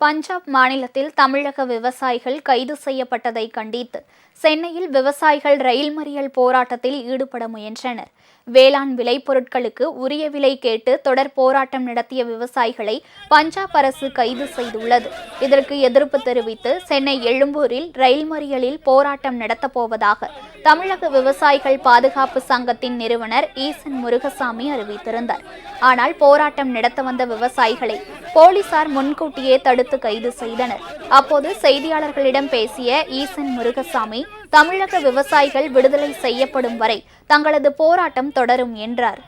பஞ்சாப் மாநிலத்தில் தமிழக விவசாயிகள் கைது செய்யப்பட்டதை கண்டித்து சென்னையில் விவசாயிகள் ரயில் மறியல் போராட்டத்தில் ஈடுபட முயன்றனர். வேளாண் விளைபொருட்களுக்கு உரிய விலை கேட்டு தொடர் போராட்டம் நடத்திய விவசாயிகளை பஞ்சாப் அரசு கைது செய்துள்ளது. இதற்கு எதிர்ப்பு தெரிவித்து சென்னை எழும்பூரில் ரயில் மறியலில் போராட்டம் நடத்தப் போவதாக தமிழக விவசாயிகள் பாதுகாப்பு சங்கத்தின் நிறுவனர் ஈசன் முருகசாமி அறிவித்திருந்தார். ஆனால் போராட்டம் நடத்த வந்த விவசாயிகளை போலீசார் முன்கூட்டியே தடுத்து கைது செய்தனர். அப்போது செய்தியாளர்களிடம் பேசிய ஈசன் முருகசாமி தமிழக விவசாயிகள் விடுதலை செய்யப்படும் வரை தங்களது போராட்டம் தொடரும் என்றார்.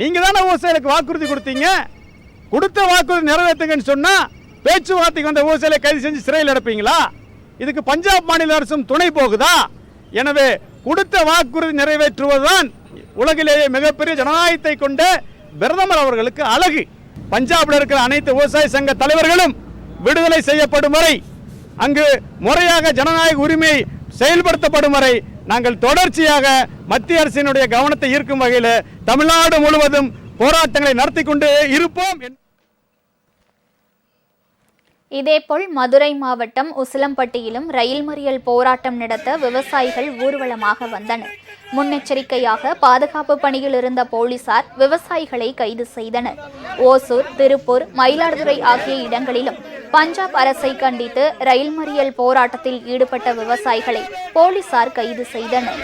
நீங்க தானே விவசாயிகளுக்கு வாக்குறுதி கொடுத்தீங்க? கொடுத்த வாக்குறுதி நிறைவேற்றுங்கன்னு சொன்னா பேச்சுவார்த்தைக்கு வந்த விவசாயிகளை கைது செஞ்சு சிறையில் அடைப்பீங்களா? இதுக்கு பஞ்சாப் மாநில அரசும் துணை போகுதா? எனவே கொடுத்த வாக்குறுதி நிறைவேற்றுவதுதான் உலகிலேயே மிகப்பெரிய ஜனநாயகத்தை கொண்ட பிரதமர் அவர்களுக்கு அழகு. பஞ்சாபில் இருக்கிற அனைத்து விவசாய சங்க தலைவர்களும் விடுதலை செய்யப்படும் வரை அங்கு முறையாக ஜனநாயக உரிமை செயல்படுத்தப்படும் வரை நாங்கள் தொடர்ச்சியாக மத்திய அரசினுடைய கவனத்தை ஈர்க்கும் வகையில் தமிழ்நாடு முழுவதும் போராட்டங்களை நடத்தி கொண்டு இருப்போம் என்று இதேபோல் மதுரை மாவட்டம் உசிலம்பட்டியிலும் ரயில் மறியல் போராட்டம் நடத்த விவசாயிகள் ஊர்வலமாக வந்தனர். முன்னெச்சரிக்கையாக பாதுகாப்பு பணியில் இருந்த போலீசார் விவசாயிகளை கைது செய்தனர். ஓசூர் திருப்பூர் மயிலாடுதுறை ஆகிய இடங்களிலும் பஞ்சாப் அரசை கண்டித்து ரயில் மறியல் போராட்டத்தில் ஈடுபட்ட விவசாயிகளை போலீசார் கைது செய்தனர்.